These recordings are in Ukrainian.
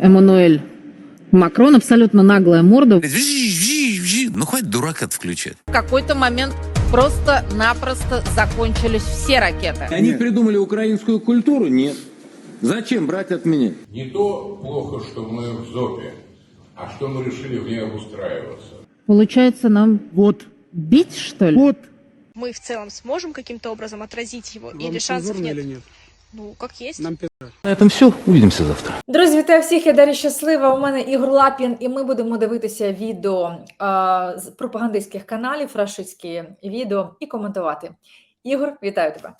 Эммануэль Макрон, абсолютно наглая морда. Ну, хватит дурака включать. В какой-то момент просто-напросто закончились все ракеты. Они придумали украинскую культуру? Нет. Зачем брать от меня? Не то плохо, что мы в ЗОПе, а что мы решили в ней обустраиваться. Получается, нам Вот, бить, что ли? вот. мы в целом сможем каким-то образом отразить его, Вам или шансов нет? или нет? Ну, как есть. Нам. На этом все. Увидимся завтра. Друзі, вітаю всіх, я Дар'я Щаслива. У мене Ігор Лапін, і ми будемо дивитися відео а, з пропагандистських каналів, рашистські відео і коментувати. Ігор, вітаю тебе.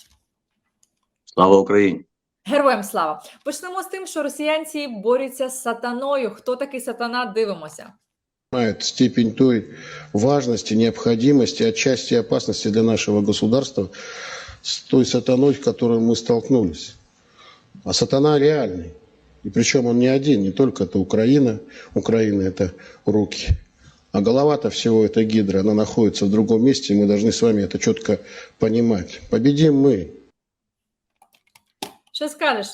Слава Україні! Героям слава! Почнемо з тим, що росіянці борються з сатаною. Хто такий сатана? Дивимося. понимает степень той важности, необходимости, отчасти опасности для нашего государства с той сатаной, с которой мы столкнулись. А сатана реальный. И причем он не один, не только это Украина, Украина это руки. А голова-то всего этой гидры, она находится в другом месте, и мы должны с вами это четко понимать. Победим мы, Що скажеш?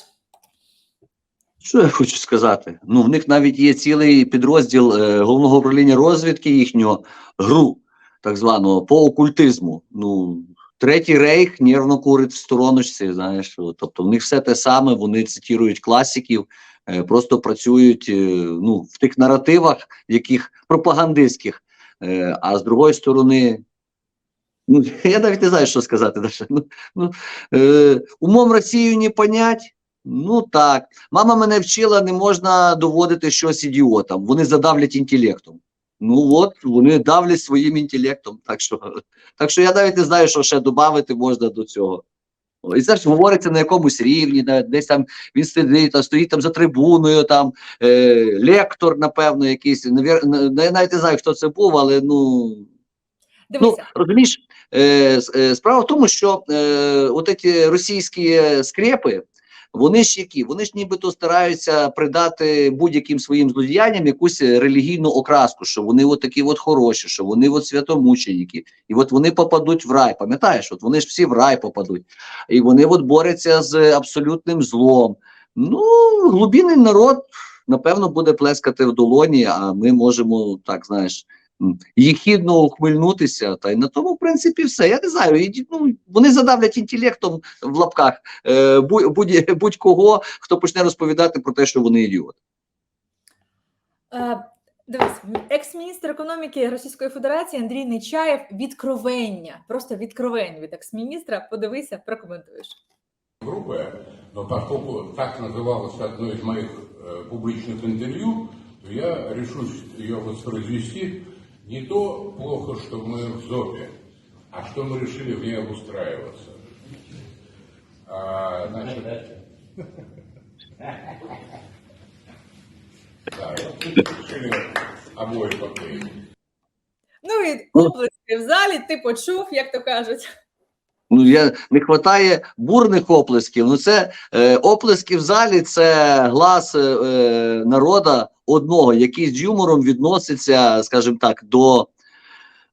Що я хочу сказати? Ну, в них навіть є цілий підрозділ е, головного управління розвідки їхнього ГРУ, так званого, по окультизму. Ну, третій рейх нервно курить в стороночці, знаєш. Тобто в них все те саме, вони цитірують класиків, е, просто працюють е, ну, в тих наративах, яких пропагандистських. Е, а з другої сторони, ну, я навіть не знаю, що сказати. Ну, ну, е, умом Росію не понять. Ну так. Мама мене вчила, не можна доводити щось ідіотам. Вони задавлять інтелектом. Ну от, вони давлять своїм інтелектом. Так що, так що я навіть не знаю, що ще додати можна до цього. І це ж говориться на якомусь рівні, десь там він сидить, там, стоїть там за трибуною, там е, лектор, напевно, якийсь. Навір... на- Я навіть не знаю, хто це був, але ну. Ну, Дивися. розумієш, е, е, справа в тому, що е, от ці російські скрепи, вони ж які? Вони ж нібито стараються придати будь-яким своїм злодіянням якусь е, релігійну окраску, що вони от такі от хороші, що вони от святомученики, і от вони попадуть в рай. Пам'ятаєш, от вони ж всі в рай попадуть, і вони от борються з абсолютним злом. Ну, глубинний народ, напевно, буде плескати в долоні, а ми можемо так, знаєш їхідно ухмильнутися, та й на тому, в принципі, все. Я не знаю. і, ну, вони задавлять інтелектом в лапках е, будь- будь- будь-кого, хто почне розповідати про те, що вони ідіоти. Е, Дивись, екс-міністр економіки Російської Федерації Андрій Нечаєв відкровення, просто відкровень від екс-міністра. Подивися, прокоментуєш. Грубая, но поскольку так называлось одно из моих э, публичных интервью, то я решусь ее воспроизвести. не то плохо, что мы в ЗОПе, а что мы решили в ней обустраиваться. А, значит, да, вот решили обои поклеить. Ну і оплески в залі, ти почув, як то кажуть. Ну, я, не вистачає бурних оплесків. Ну, це е, оплески в залі це глас е, е, народа одного, який з юмором відноситься, скажімо так, до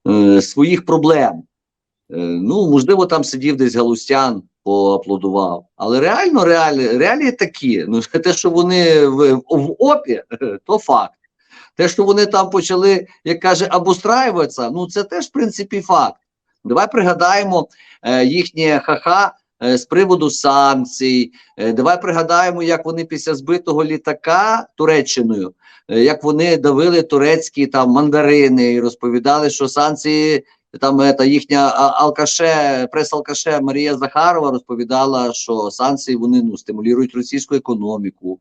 е, своїх проблем. Е, ну, можливо, там сидів десь Галустян, поаплодував. Але реально, реалі, реалії такі. Ну, те, що вони в, в опі, то факт. Те, що вони там почали, як каже, обустраюватися, ну це теж, в принципі, факт. Давай пригадаємо е, їхнє ха-ха з приводу санкцій. Е, давай пригадаємо, як вони після збитого літака Туреччиною, е, як вони давили турецькі там мандарини і розповідали, що санкції там е, та їхня алкаше, прес-алкаше Марія Захарова розповідала, що санкції вони ну стимулюють російську економіку.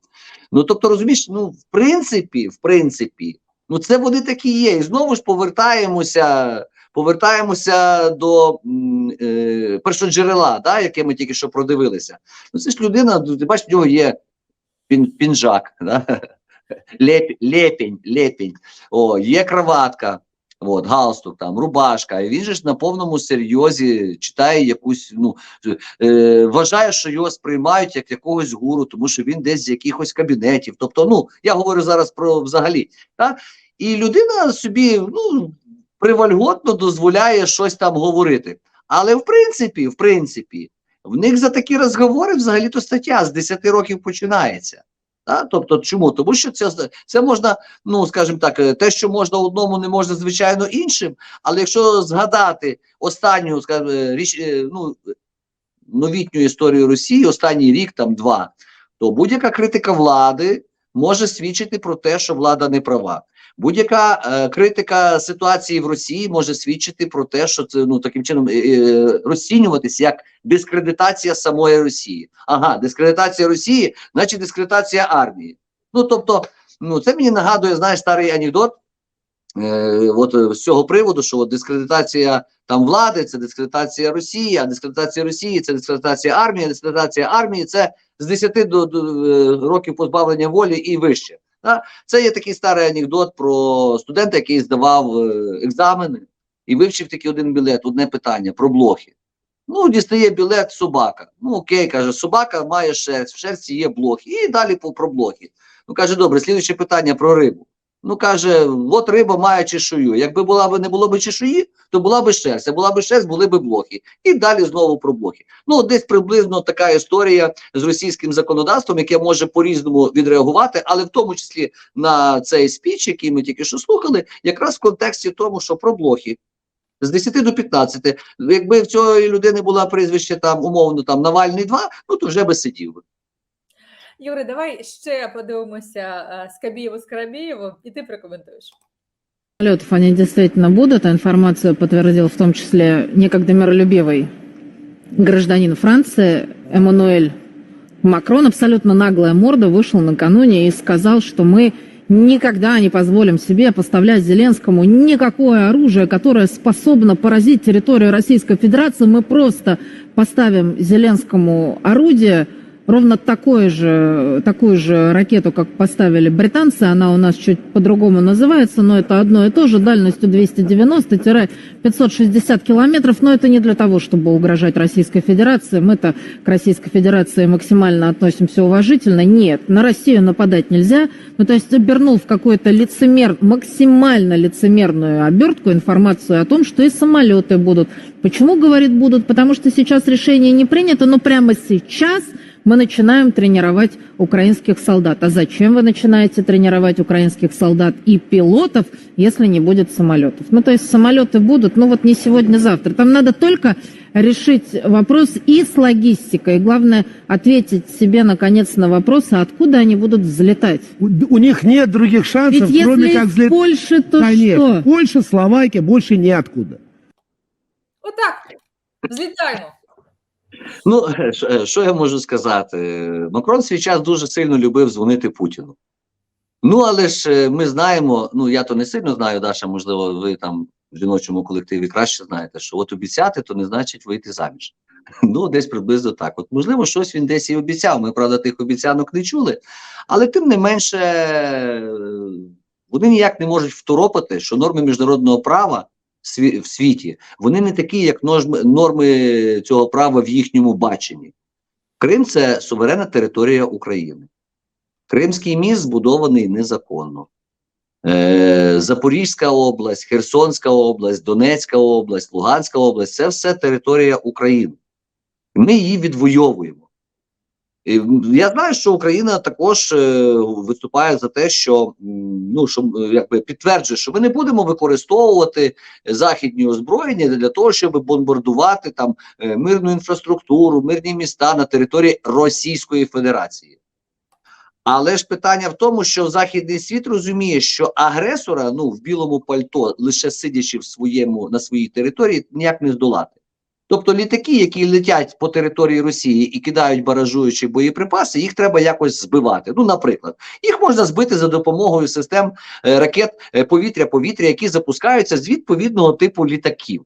Ну тобто, розумієш, ну в принципі, в принципі, ну це вони такі є. І знову ж повертаємося повертаємося до е, першоджерела, да, яке ми тільки що продивилися. Ну, це ж людина, ну, ти бачиш, в нього є пін, пінжак, да? Леп, лепінь, лепінь, о, є кроватка, от, галстук, там, рубашка, і він же ж на повному серйозі читає якусь, ну, е, вважає, що його сприймають як якогось гуру, тому що він десь з якихось кабінетів. Тобто, ну, я говорю зараз про взагалі. Да? І людина собі, ну, привальготно дозволяє щось там говорити. Але в принципі, в принципі, в них за такі розговори взагалі-то стаття з 10 років починається. Да? Тобто, чому? Тому що це, це можна, ну скажімо так, е, те, що можна одному, не можна, звичайно, іншим. Але якщо згадати останню, скажімо, е, річ, е, ну, новітню історію Росії, останній рік, там два, то будь-яка критика влади може свідчити про те, що влада не права. Будь-яка е, критика ситуації в Росії може свідчити про те, що це ну таким чином е, е, розцінюватись як дискредитація самої Росії. Ага, дискредитація Росії, значить дискредитація армії. Ну тобто, ну це мені нагадує, знаєш, старий анекдот. Е, от е, з цього приводу, що от дискредитація там влади це дискредитація Росії, а дискредитація Росії це дискредитація армії, дискредитація армії це з 10 до, до е, років позбавлення волі і вище. Це є такий старий анекдот про студента, який здавав е, екзамени і вивчив такий один білет, одне питання про блохи. Ну, дістає білет собака. Ну, окей, каже, собака має шерсть, в шерсті є блохи. І далі про блохи. Ну, каже, добре, слідуюче питання про рибу. Ну, каже, от риба має чешую. Якби була не було б чешуї, то була б шерсть. А була б шерсть, були б блохи. І далі знову про блохи. Ну, десь приблизно така історія з російським законодавством, яке може по-різному відреагувати, але в тому числі на цей спіч, який ми тільки що слухали, якраз в контексті тому, що про блохи. З 10 до 15. Якби в цієї людини була прізвище там умовно там Навальний 2, ну то вже би сидів би. Юрій, давай ще подивимося е, Скабієву Скарабієву, і ти прокоментуєш. Самолетов они действительно будут. Информацию подтвердил в том числе некогда миролюбивый гражданин Франции Эммануэль Макрон. Абсолютно наглая морда вышел накануне и сказал, что мы никогда не позволим себе поставлять Зеленскому никакое оружие, которое способно поразить территорию Российской Федерации. Мы просто поставим Зеленскому орудие, ровно такое же, такую же ракету, как поставили британцы. Она у нас чуть по-другому называется, но это одно и то же, дальностью 290-560 километров. Но это не для того, чтобы угрожать Российской Федерации. Мы-то к Российской Федерации максимально относимся уважительно. Нет, на Россию нападать нельзя. Ну, то есть обернул в какой-то лицемер, максимально лицемерную обертку информацию о том, что и самолеты будут. Почему, говорит, будут? Потому что сейчас решение не принято, но прямо сейчас мы начинаем тренировать украинских солдат. А зачем вы начинаете тренировать украинских солдат и пилотов, если не будет самолетов? Ну, то есть самолеты будут, ну вот не сегодня, завтра. Там надо только решить вопрос и с логистикой. И главное, ответить себе, наконец, на вопрос, а откуда они будут взлетать? У, у них нет других шансов, Ведь кроме если как из взлететь. Польши, то Конечно. что? Польша, Словакия, больше неоткуда. Отак, злітаємо. Ну, що- е, я можу сказати? Макрон свій час дуже сильно любив дзвонити Путіну. Ну, але ж е, ми знаємо, ну я то не сильно знаю, Даша, можливо, ви там в жіночому колективі краще знаєте, що от обіцяти, то не значить вийти заміж. Ну, десь приблизно так. От, можливо, щось він десь і обіцяв. Ми, правда, тих обіцянок не чули, але тим не менше, е, вони ніяк не можуть второпати, що норми міжнародного права в світі вони не такі, як норми, цього права в їхньому баченні. Крим це суверенна територія України. Кримський міст збудований незаконно. Е, Запорізька область, Херсонська область, Донецька область, Луганська область це все територія України. Ми її відвоюємо. І, я знаю, що Україна також е, виступає за те, що ну що якби підтверджує, що ми не будемо використовувати західні озброєння для того, щоб бомбардувати там е, мирну інфраструктуру, мирні міста на території Російської Федерації. Але ж питання в тому, що західний світ розуміє, що агресора ну в білому пальто, лише сидячи в своєму на своїй території, ніяк не здолати. Тобто літаки, які летять по території Росії і кидають баражуючі боєприпаси, їх треба якось збивати. Ну, наприклад, їх можна збити за допомогою систем е, ракет е, повітря-повітря, які запускаються з відповідного типу літаків.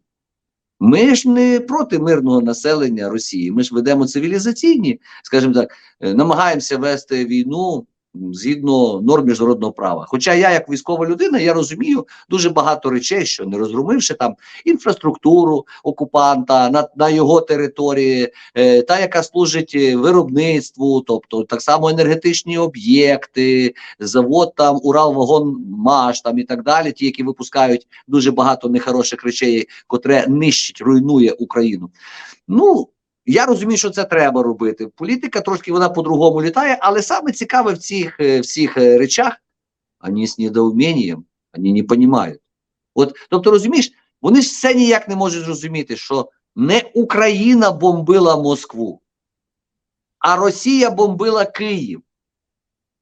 Ми ж не проти мирного населення Росії. Ми ж ведемо цивілізаційні, скажімо так, е, намагаємося вести війну згідно норм міжнародного права. Хоча я, як військова людина, я розумію дуже багато речей, що не розгромивши там інфраструктуру окупанта на, на його території, е, та яка служить е, виробництву, тобто так само енергетичні об'єкти, завод там Уралвагонмаш там і так далі, ті, які випускають дуже багато нехороших речей, котре нищить, руйнує Україну. Ну Я розумію, що це треба робити. Політика трошки вона по-другому літає, але саме цікаве в цих е, всіх е, речах, ані з недоумінням, ані не розуміють. От, тобто, розумієш, вони ж все ніяк не можуть зрозуміти, що не Україна бомбила Москву, а Росія бомбила Київ.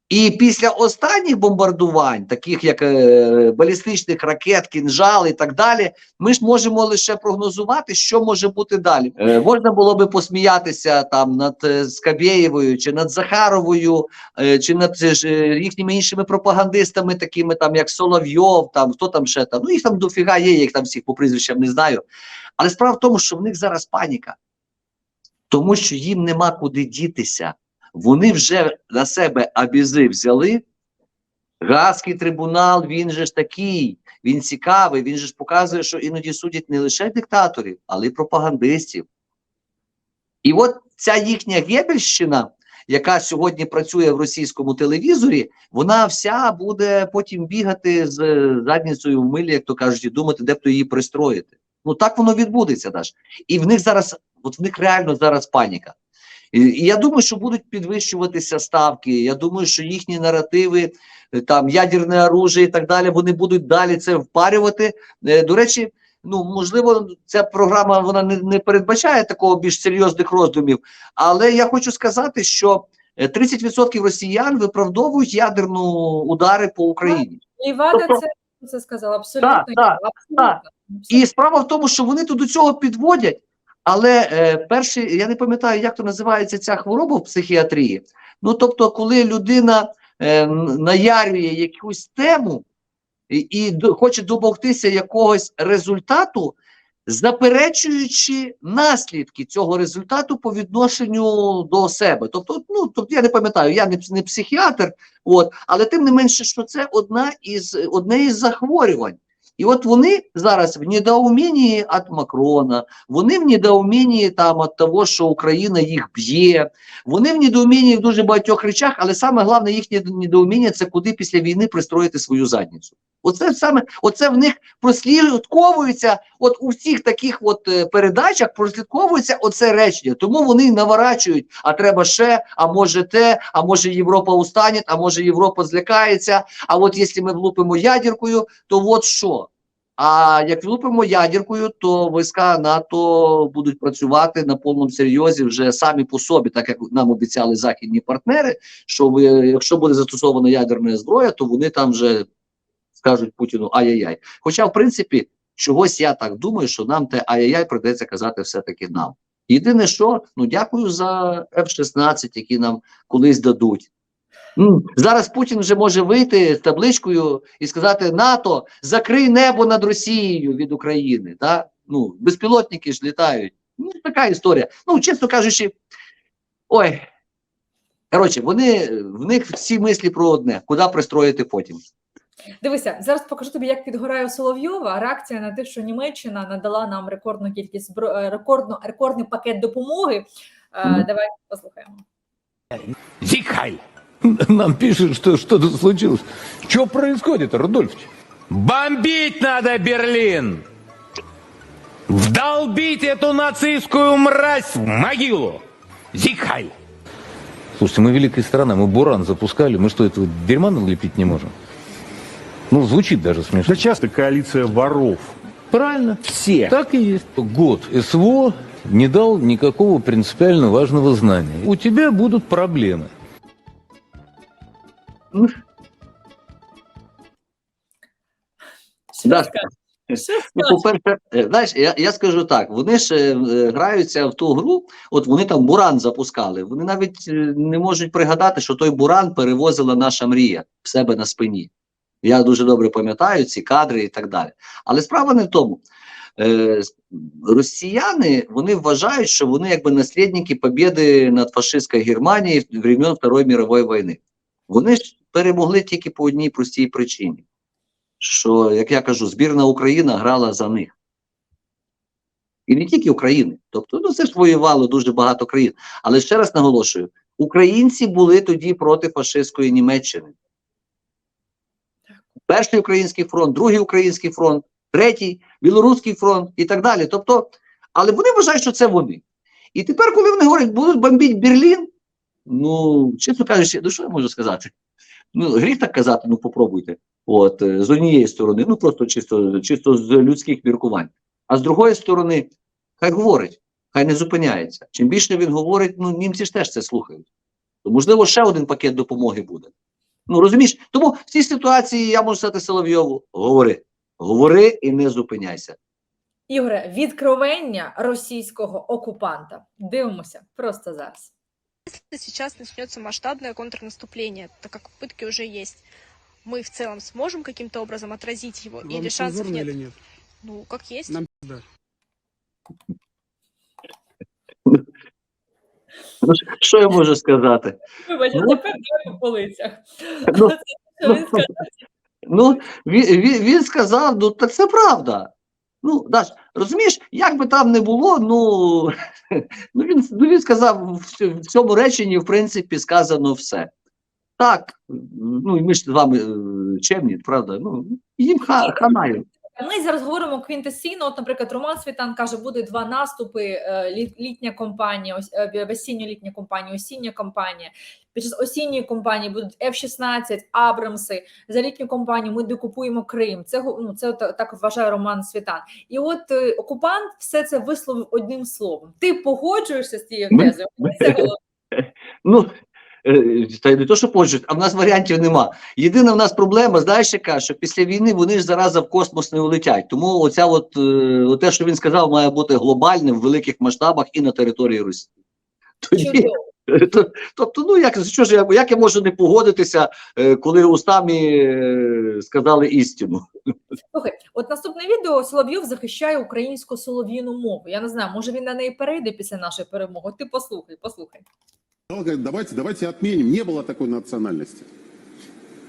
І після останніх бомбардувань, таких як е, балістичних ракет, кінжал і так далі, ми ж можемо лише прогнозувати, що може бути далі. Е, можна було би посміятися там над е, Скабєєвою, чи над Захаровою, е, чи над е, е, їхніми іншими пропагандистами, такими там як Соловйов, там хто там ще там. Ну їх там дофіга є, я їх там всіх по прізвищам не знаю. Але справа в тому, що в них зараз паніка, тому що їм нема куди дітися. Вони вже на себе абізи взяли. Гаазький трибунал, він же ж такий, він цікавий, він же ж показує, що іноді судять не лише диктаторів, але й пропагандистів. І от ця їхня Гебельщина, яка сьогодні працює в російському телевізорі, вона вся буде потім бігати з задницею в милі, як то кажуть, і думати, де б то її пристроїти. Ну так воно відбудеться Даш. І в них зараз, от в них реально зараз паніка. І, і я думаю, що будуть підвищуватися ставки. Я думаю, що їхні наративи, е, там ядерне оружие і так далі, вони будуть далі це впарювати. Е, До речі, ну можливо, ця програма вона не, не передбачає такого більш серйозних роздумів, але я хочу сказати, що е, 30% росіян виправдовують ядерну удари по Україні. І Вада Тобто- це, це сказала абсолютно. Так, ні, так, абсолютно. І справа в тому, що вони тут до цього підводять. Але е, перший, я не пам'ятаю, як то називається ця хвороба в психіатрії. Ну тобто, коли людина е, наярює якусь тему і, і хоче домогтися якогось результату, заперечуючи наслідки цього результату по відношенню до себе. Тобто, ну тобто я не пам'ятаю, я не, не психіатр, от, але тим не менше, що це одна із одне із захворювань. І от вони зараз в недоумінні від Макрона, вони в недоумінні там від того, що Україна їх б'є, вони в недоумінні в дуже багатьох речах, але саме головне їхнє недоуміння це куди після війни пристроїти свою задницю. Оце саме, оце в них прослідковується, от у всіх таких от е, передачах прослідковується оце речення. Тому вони наворачують, а треба ще, а може те, а може Європа устане, а може Європа злякається. А от якщо ми влупимо ядеркою, то от що? А як влупимо ядеркою, то війська НАТО будуть працювати на повному серйозі вже самі по собі, так як нам обіцяли західні партнери. Що ви, якщо буде застосована ядерна зброя, то вони там вже скажуть Путіну ай-яй-яй. Хоча, в принципі, чогось я так думаю, що нам те ай-яй-яй придеться казати все-таки нам. Єдине, що ну дякую за F-16, які нам колись дадуть. Зараз Путін вже може вийти з табличкою і сказати: НАТО, закрий небо над Росією від України. Та? Ну, безпілотники ж літають. Ну, така історія. Ну, чесно кажучи, ой. Коротше, вони в них всі мислі про одне, куди пристроїти потім. Дивися, зараз покажу тобі, як підгорає Соловйова. Реакція на те, що Німеччина надала нам рекордну кількість збро... е, рекордну, рекордний пакет допомоги. Е, Мгм. Давай послухаємо. Зикхаль! Нам пишут, что что-то случилось. Что происходит, Рудольфович? Бомбить надо Берлин! Вдолбить эту нацистскую мразь в могилу! Зикхаль! Слушайте, мы великая страна, мы Буран запускали, мы что, этого дерьма налепить не можем? Ну, звучит даже смешно. Да часто коалиция воров. Правильно. Все. Так и есть. Год СВО не дал никакого принципиально важного знания. У тебя будут проблемы. Ну, Да. Ну, по-перше, е, знаєш, я, я скажу так: вони ж е, е, граються в ту гру, от вони там буран запускали. Вони навіть е, не можуть пригадати, що той буран перевозила наша мрія в себе на спині. Я дуже добре пам'ятаю ці кадри і так далі. Але справа не в тому. Е, росіяни вони вважають, що вони якби наслідники побєди над фашистською Германією в времен Второї мірової війни. Вони ж перемогли тільки по одній простій причині що, як я кажу, збірна Україна грала за них. І не тільки України. Тобто, ну це ж воювало дуже багато країн. Але ще раз наголошую: українці були тоді проти фашистської Німеччини. Перший український фронт, другий український фронт, третій, білоруський фронт і так далі. Тобто, але вони вважають, що це вони. І тепер, коли вони говорять, будуть бомбити Берлін, ну, чесно кажучи, ну що я можу сказати? Ну, гріх так казати, ну попробуйте. От, е, з однієї сторони, ну просто чисто, чисто з людських міркувань. А з другої сторони, хай говорить, хай не зупиняється. Чим більше він говорить, ну німці ж теж це слухають. То, можливо, ще один пакет допомоги буде. Ну розумієш? Тому в цій ситуації я можу сказати Соловйову: говори, говори і не зупиняйся. Ігоре, відкровення російського окупанта. Дивимося просто зараз. Сейчас начнется масштабное контрнаступление, так как попытки уже есть, мы в целом сможем каким-то образом отразить его? или шансов нет? нет? Ну, как есть. Нам Ну, що- я можу сказати? Вибач, а Ну, тепер по полицях. Ну, Це що він. Ну, він, він, він сказав, ну так це правда. Ну, Даш, розумієш, як би там не було, ну, ну, він, ну він сказав в, в цьому реченні, в принципі, сказано все. Так, ну і ми ж з вами е, чемні, правда? Ну, їм ха, ханаю. Ми зараз говоримо квінтесійно. От, наприклад, Роман Світан каже, буде два наступи: е, літня компанія, ось е, осінньо-літня компанія, осіння компанія. Під час осінньої компанії будуть F-16, Абрамси. За літню компанію ми докупуємо Крим. Це ну, це так вважає Роман Світан. І от е, окупант все це висловив одним словом. Ти погоджуєшся з цією тезою? Ну, е, та й не то, що погоджують, а в нас варіантів нема. Єдина в нас проблема, знаєш, яка, що після війни вони ж зараза в космос не улетять. Тому оця от, е, те, що він сказав, має бути глобальним в великих масштабах і на території Росії. Тоді, тобто, ну як, що ж я, як я можу не погодитися, е, коли устами е, сказали істину? Слухай, от наступне відео Соловйов захищає українську солов'їну мову. Я не знаю, може він на неї перейде після нашої перемоги. Ти послухай, послухай. Он говорит, давайте, давайте отменим. Не было такой национальности.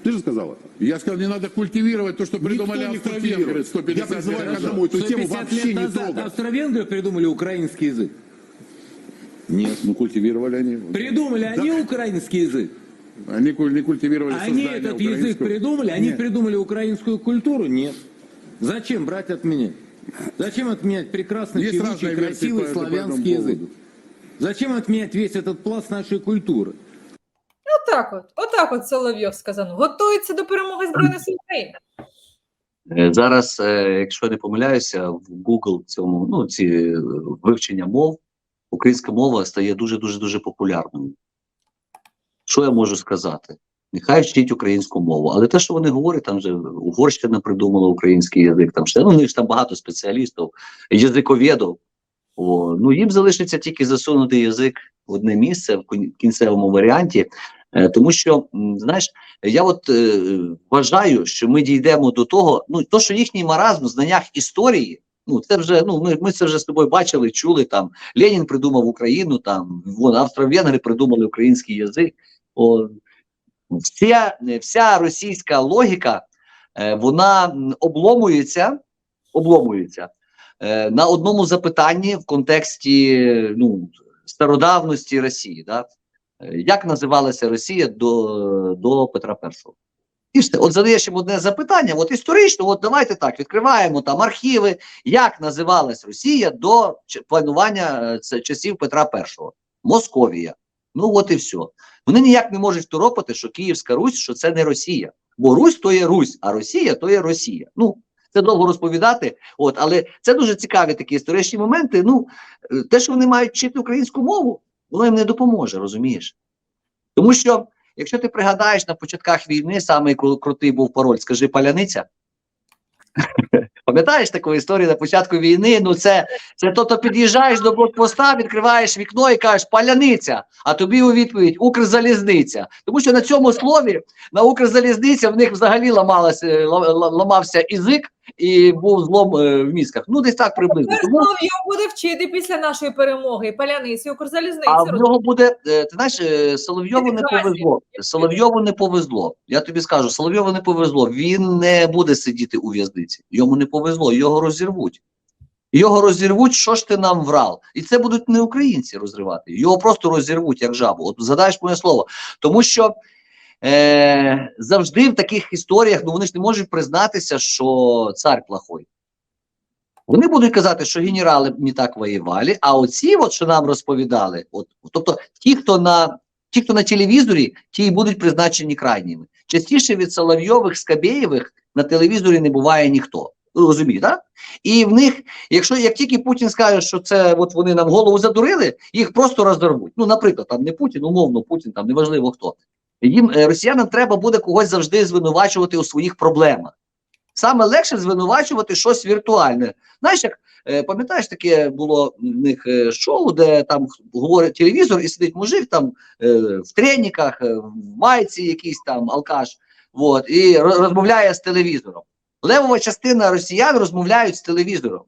Ты же сказал это. Я сказал, не надо культивировать то, что придумали австро-венгры культивирует. 150 Я призываю лет к одному, эту тему 150 вообще лет не назад трогать. австро-венгры придумали украинский язык. Нет, ну культивировали они. Придумали они украинский язык. Они не культивировали Они этот язык украинского. придумали, они Нет. придумали украинскую культуру? Нет. Зачем брать отменять? Зачем отменять прекрасный, Есть певучий, красивый по- по славянский этому язык? поводу. Зачем отменять весь этот пласт нашей культуры? Отак от, отак от Соловйов сказав. Готується до перемоги Збройних сил України. Е, Зараз, е, якщо не помиляюся, в Google цьому ну ці е, вивчення мов, українська мова стає дуже дуже дуже популярною. Що я можу сказати? Нехай вчить українську мову, але те, що вони говорять, там же Угорщина придумала український язик, там ще ну, у них ж там багато спеціалістів, язиковєдів. О, ну їм залишиться тільки засунути язик в одне місце в кінцевому варіанті, е, тому що знаєш, я от е, вважаю, що ми дійдемо до того, ну то, що їхній маразм в знаннях історії, ну це вже ну ми, ми це вже з тобою бачили, чули там. Ленін придумав Україну, там вон австро-венгри придумали український язик. О, вся, вся російська логіка, е, вона обломується, обломується на одному запитанні в контексті ну, стародавності Росії. Да? Е, Як називалася Росія до, до Петра І? І все, от задаєш йому одне запитання, от історично, от давайте так, відкриваємо там архіви, як називалась Росія до планування е, часів Петра І. Московія. Ну от і все. Вони ніяк не можуть второпати, що Київська Русь, що це не Росія. Бо Русь то є Русь, а Росія то є Росія. Ну, це довго розповідати, от, але це дуже цікаві такі історичні моменти. Ну, е, те, що вони мають вчити українську мову, воно їм не допоможе, розумієш? Тому що, якщо ти пригадаєш на початках війни, кру- крутий був пароль, скажи паляниця. Пам'ятаєш таку історію на початку війни? Ну, це, це то, то під'їжджаєш до блокпоста, відкриваєш вікно і кажеш паляниця, а тобі у відповідь Укрзалізниця. Тому що на цьому слові на Укрзалізниця в них взагалі ламалася, ла- ла- ламався язик і був злом е, в мізках. Ну, десь так приблизно. Тепер Тому Соловйов буде вчити після нашої перемоги паляниці Укрзалізниці. а в нього буде, е, ти знаєш, е, Соловйову не повезло. Соловйову не повезло. Я тобі скажу, Соловйову не повезло. Він не буде сидіти у в'язниці. Йому не повезло, його розірвуть. Його розірвуть, що ж ти нам врав? І це будуть не українці розривати. Його просто розірвуть, як жабу. От задаєш моє слово. Тому що е, завжди в таких історіях ну вони ж не можуть признатися, що цар плохой. Вони будуть казати, що генерали не так воювали, а оці, от, що нам розповідали, от, тобто ті, хто на ті, хто на телевізорі, ті і будуть призначені крайніми. Частіше від Соловйових, Скабєєвих на телевізорі не буває ніхто. Розумієте, так? І в них, якщо як тільки Путін скаже, що це от вони нам голову задурили, їх просто роздорвуть. Ну, наприклад, там не Путін, умовно, Путін, там неважливо хто. Їм е, росіянам треба буде когось завжди звинувачувати у своїх проблемах. Саме легше звинувачувати щось віртуальне. Знаєш, як е, пам'ятаєш, таке було в них е, шоу, де там говорить телевізор і сидить мужик там в треніках, в майці якийсь там алкаш, от, і розмовляє з телевізором. Левова частина росіян розмовляють з телевізором.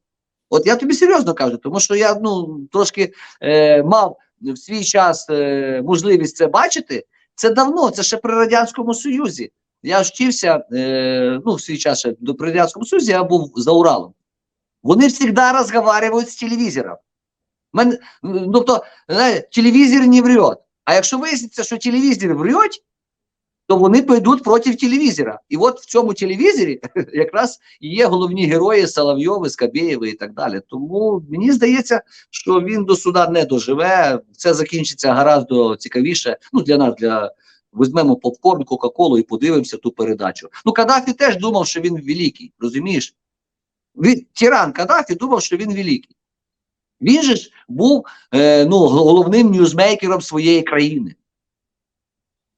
От я тобі серйозно кажу, тому що я ну трошки е, мав в свій час е, можливість це бачити. Це давно, це ще при радянському союзі. Я вчився е, ну в свій час ще до при радянському союзі. Я був за Уралом. Вони завжди розмовляють з телевізором. Мен, ну, тобто, знаєте, телевізор не врет. А якщо виясниться, що телевізор врет, то вони пойдуть проти телевізора. І от в цьому телевізорі якраз є головні герої Соловйови, Скабєєви і так далі. Тому мені здається, що він до суда не доживе. Це закінчиться гораздо цікавіше. Ну для нас, для візьмемо попкорн, Кока-Колу і подивимося ту передачу. Ну, Каддафі теж думав, що він великий, розумієш? Він, тиран Каддафі думав, що він великий. Він же ж був е, ну, головним ньюзмейкером своєї країни.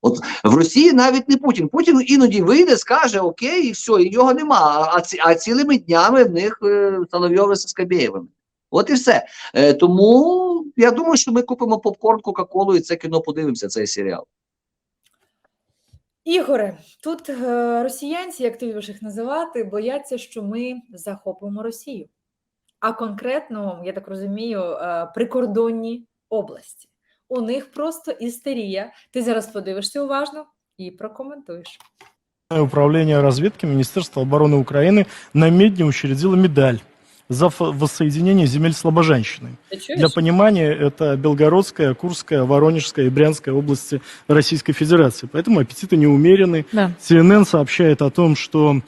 От в Росії навіть не Путін. Путін іноді вийде, скаже окей, і все, і його нема. А, ці, а цілими днями в них е, з Скабєєвими. От і все. Е, тому я думаю, що ми купимо попкорн, Кока-Колу і це кіно подивимося, цей серіал. Ігоре, тут е, росіянці, як ти любиш їх називати, бояться, що ми захопимо Росію. А конкретно, я так розумію, е, прикордонні області. У них просто істерія. Ти зараз подивишся уважно і прокоментуєш. Управление разведки Министерства обороны Украины на Медне учредило медаль за ф- воссоединение земель Слобожанщины. Ти чуєш? Для понимания, это Белгородская, Курская, Воронежская и Брянская области Российской Федерации. Поэтому аппетиты неумеренны. Да. CNN сообщает о том, что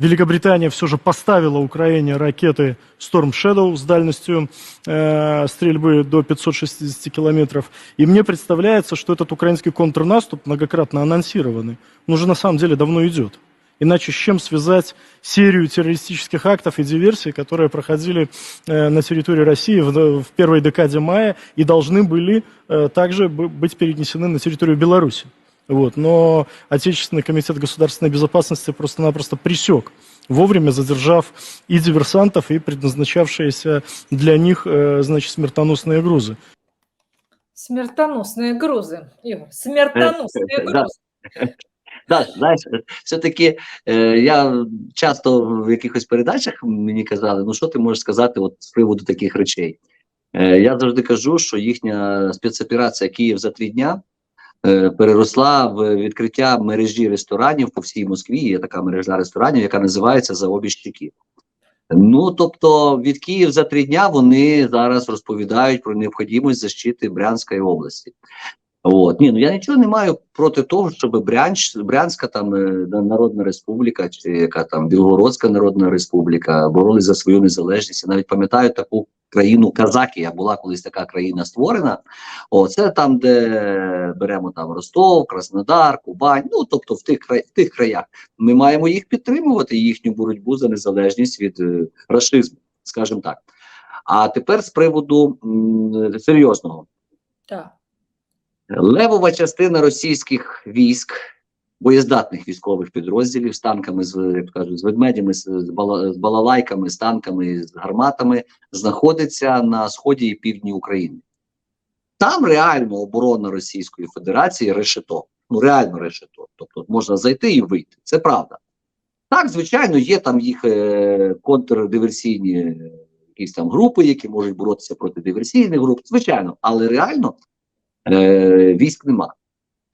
Великобритания все же поставила Украине ракеты Storm Shadow с дальностью э, стрельбы до 560 километров. И мне представляется, что этот украинский контрнаступ, многократно анонсированный, он уже на самом деле давно идет. Иначе с чем связать серию террористических актов и диверсий, которые проходили э, на территории России в, в первой декаде мая и должны были э, также бы- быть перенесены на территорию Беларуси. Вот. Но Отечественный комитет государственной безопасности просто-напросто пресек, вовремя задержав и диверсантов, и предназначавшиеся для них, э, значит, смертоносные грузы. Смертоносні грузи. Ігор, смертоносні Е, да. грузи. Так, знаєш, все-таки е, я часто в якихось передачах мені казали, ну що ти можеш сказати от з приводу таких речей. Е, я завжди кажу, що їхня спецоперація Київ за три дня е, переросла в відкриття мережі ресторанів по всій Москві. Є така мережа ресторанів, яка називається За. Ну тобто від Київ за три дня вони зараз розповідають про необхідність защити Брянської області. От ні, ну я нічого не маю проти того, щоб Брянщ, Брянська там е, Народна Республіка, чи яка там Білгородська Народна Республіка боролись за свою незалежність. Я навіть пам'ятаю таку країну Казакія. Була колись така країна створена. О, це там, де беремо там Ростов, Краснодар, Кубань. Ну тобто, в тих в тих краях ми маємо їх підтримувати, їхню боротьбу за незалежність від е, рашизму, скажімо так. А тепер з приводу м, серйозного. Так. Левова частина російських військ, боєздатних військових підрозділів з танками, з як кажуть, з ведмедями, з, бала- з балалайками, з танками, з гарматами, знаходиться на сході і півдні України. Там реально оборона Російської Федерації решето. Ну реально решето. Тобто можна зайти і вийти. Це правда. Так, звичайно, є там їх е, контрдиверсійні е, якісь там групи, які можуть боротися проти диверсійних груп. Звичайно, але реально е, військ нема.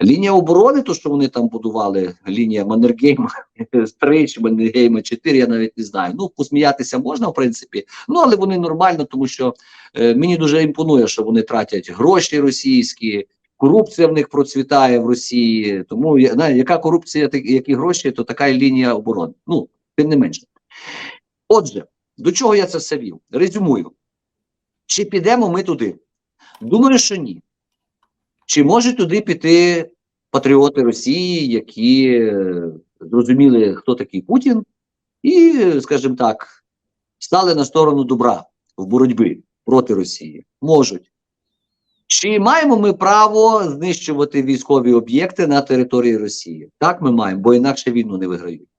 Лінія оборони, то що вони там будували, лінія Маннергейма 3 чи Маннергейма 4, я навіть не знаю. Ну, посміятися можна, в принципі, ну але вони нормально, тому що е, мені дуже імпонує, що вони тратять гроші російські, корупція в них процвітає в Росії. Тому я знаю, яка корупція, так- які гроші, то така і лінія оборони. Ну, тим не менше. Отже, до чого я це все вів? Резюмую. Чи підемо ми туди? Думаю, що ні. Чи можуть туди піти патріоти Росії, які е, зрозуміли, хто такий Путін, і, скажімо так, стали на сторону добра в боротьбі проти Росії? Можуть. Чи маємо ми право знищувати військові об'єкти на території Росії? Так, ми маємо, бо інакше війну не виграють.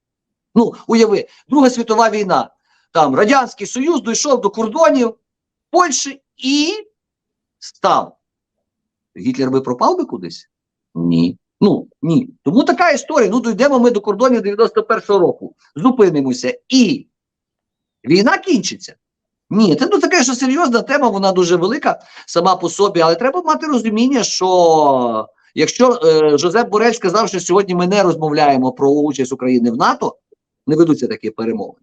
Ну, уяви, Друга світова війна. Там Радянський Союз дійшов до кордонів Польщі і став. Гітлер би пропав би кудись? Ні. Ну, ні. Тому така історія. Ну, дійдемо ми до кордонів 91-го року. Зупинимося. І війна кінчиться. Ні, це ну, така що серйозна тема, вона дуже велика сама по собі, але треба мати розуміння, що якщо е, Жозеп Борель сказав, що сьогодні ми не розмовляємо про участь України в НАТО, не ведуться такі перемови,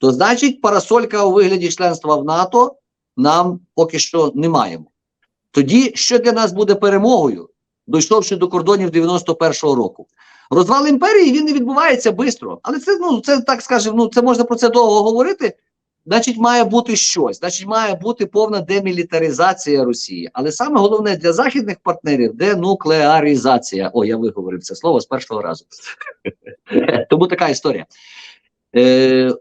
то значить парасолька у вигляді членства в НАТО нам поки що не маємо. Тоді що для нас буде перемогою, дійшовши до кордонів 91-го року? Розвал імперії він не відбувається швидко, але це ну це так скажемо, ну це можна про це довго говорити. Значить, має бути щось, значить, має бути повна демілітаризація Росії. Але саме головне для західних партнерів денуклеаризація. О, я виговорив це слово з першого разу. Тому така історія. Е,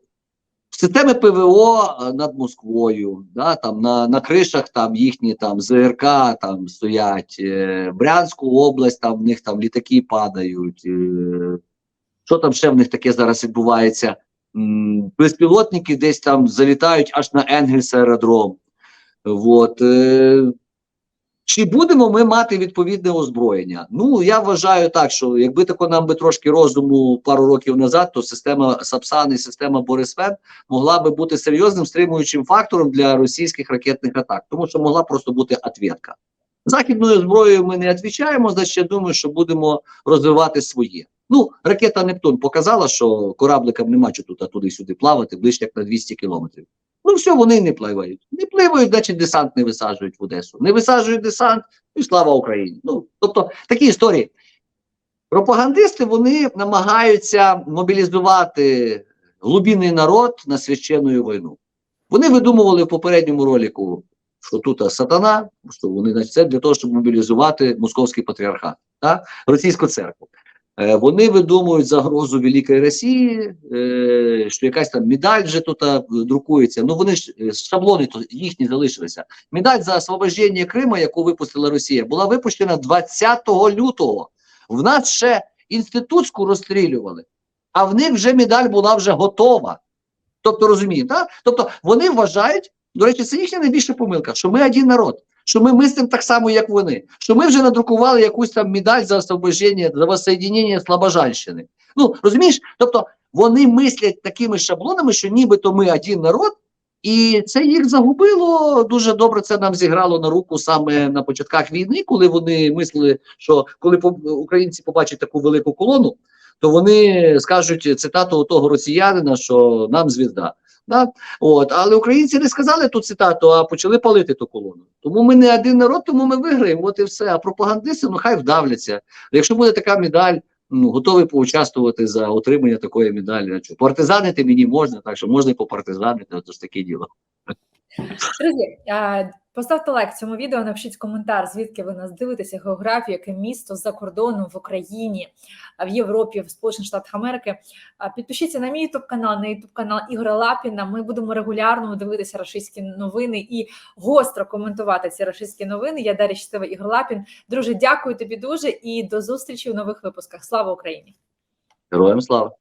Системи ПВО над Москвою, да, там на, на кришах там їхні там ЗРК там стоять, е, Брянську область, там в них там літаки падають. Е, що там ще в них таке зараз відбувається? Безпілотники десь там залітають аж на Енгельс аеродром. От, е, чи будемо ми мати відповідне озброєння? Ну я вважаю так, що якби тако нам би трошки розуму пару років назад, то система Сапсан і система Борисфен могла би бути серйозним стримуючим фактором для російських ракетних атак, тому що могла просто бути ответка. Західною зброєю ми не відповідаємо, значить я думаю, що будемо розвивати своє. Ну, ракета Нептун показала, що корабликам нема чого тут туди-сюди плавати ближче як на 200 кілометрів. Ну, все, вони не пливають. Не пливають, значить десант не висаджують в Одесу. Не висаджують десант, і слава Україні. Ну, тобто такі історії. Пропагандисти вони намагаються мобілізувати глубинний народ на священну війну. Вони видумували в попередньому ролику, що тут сатана, що вони значить, це для того, щоб мобілізувати московський патріархат, так? російську церкву. Е, Вони видумують загрозу Великої Росії, е, що якась там медаль вже тут друкується. Ну вони ж е, шаблони то їхні залишилися. Медаль за освобождення Криму, яку випустила Росія, була випущена 20 лютого. В нас ще інститутську розстрілювали, а в них вже медаль була вже готова. Тобто розумієте, так? Тобто вони вважають, до речі, це їхня найбільша помилка, що ми один народ, що ми мислимо так само, як вони, що ми вже надрукували якусь там медаль за освобождення, за воссоєднення Слобожанщини. Ну розумієш, тобто вони мислять такими шаблонами, що нібито ми один народ, і це їх загубило дуже добре. Це нам зіграло на руку саме на початках війни, коли вони мислили, що коли українці побачать таку велику колону, то вони скажуть цитату того росіянина, що нам звізда. Да? От, але українці не сказали ту цитату, а почали палити ту колону. Тому ми не один народ, тому ми виграємо. От і все. А пропагандисти, ну хай вдавляться. Якщо буде така медаль, ну готовий поучаствувати за отримання такої медалі. Партизанити мені можна, так що можна і попартизанити, от ж таке діло. Друзі, поставте лайк цьому відео, напишіть коментар, звідки ви нас дивитеся, географію, яке місто за кордоном в Україні, в Європі, в Сполучених Штатах Америки. Підпишіться на мій ютуб канал, на ютуб канал Ігоря Лапіна. Ми будемо регулярно дивитися рашистські новини і гостро коментувати ці рашистські новини. Я Дар'я Щитова, Ігор Лапін. Друже, дякую тобі дуже і до зустрічі у нових випусках. Слава Україні! Героям слава!